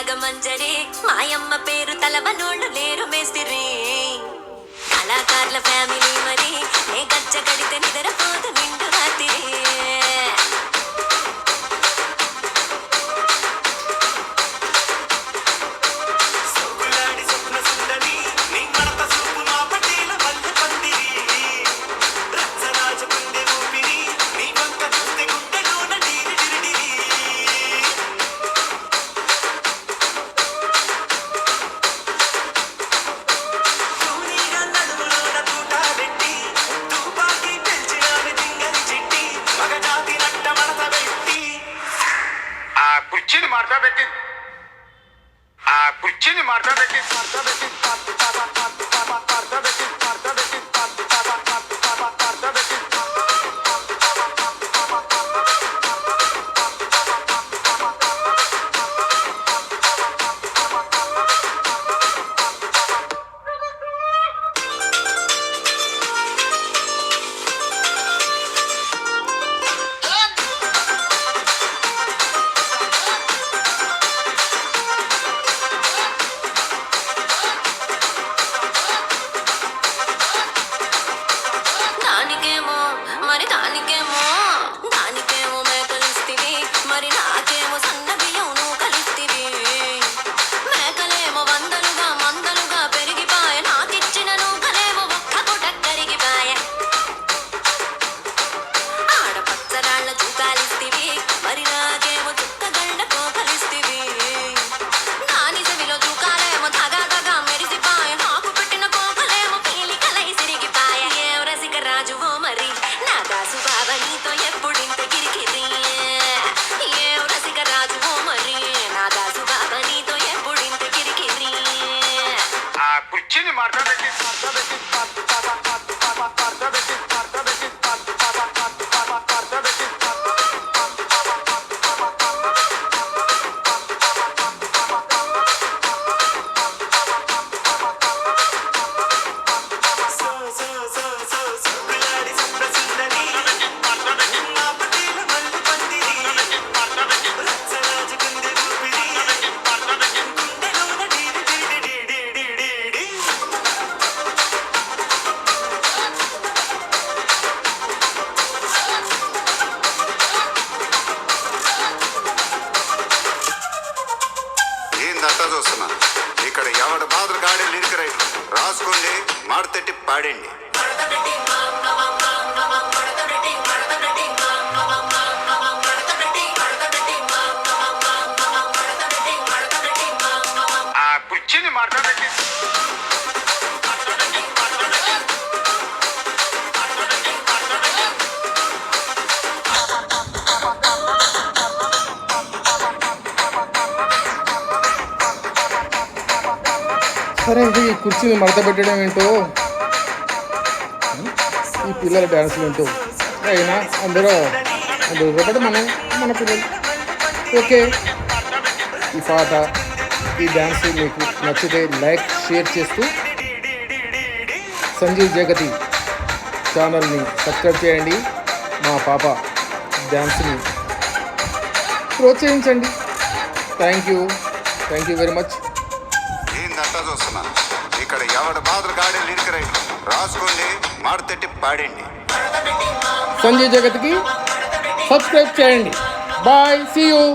నాగమంజరి మాయమ్మ పేరు తలవనోళ్ళు లేరు మేస్తిరి. కళాకారుల ఫ్యామిలీ మరి నే గచ్చ కడితే నిద్రపోదు నిండు రాత్రి కుర్చీని మార్తా పెట్టింది. ఆ కుర్చీని మార్తా పెట్టింది మార్తా పెట్టింది మార్తా పెట్టింది. ఆ కుర్చీని మార్తా పెట్టి మార్తా పెట్టి మార్తా పెట్టి మార్తా పెట్టి ఏందంతా చూస్తున్నా ఇక్కడ ఎవడ బాధలు గాడే లిరిక్ రైట్ రాసుకోండి మాడతెట్టి పాడండి. ఆ కుర్చీని మార్తా సరే ఇది ఈ కుర్చీని మడత పెట్టడం ఏంటో? ఈ పిల్లల డ్యాన్సులు ఏంటో? అయినా అందరూ అందరూ ఒకటి మన మన పిల్లలు. ఓకే. ఈ పాట ఈ డ్యాన్స్ మీకు నచ్చితే లైక్ షేర్ చేస్తూ సంజీవ్ జగతి ఛానల్ని సబ్స్క్రైబ్ చేయండి. మా పాప డ్యాన్స్ని ప్రోత్సహించండి. Thank you thank you very much ఏందంతా చూస్తున్నా ఇక్కడ ఎవడ బాధలు గాడే లిరిక్ రైట్ రాసుకోండి మాడతెట్టి పాడండి సంజయ్ జగత్కి సబ్స్క్రైబ్ చేయండి. Bye see you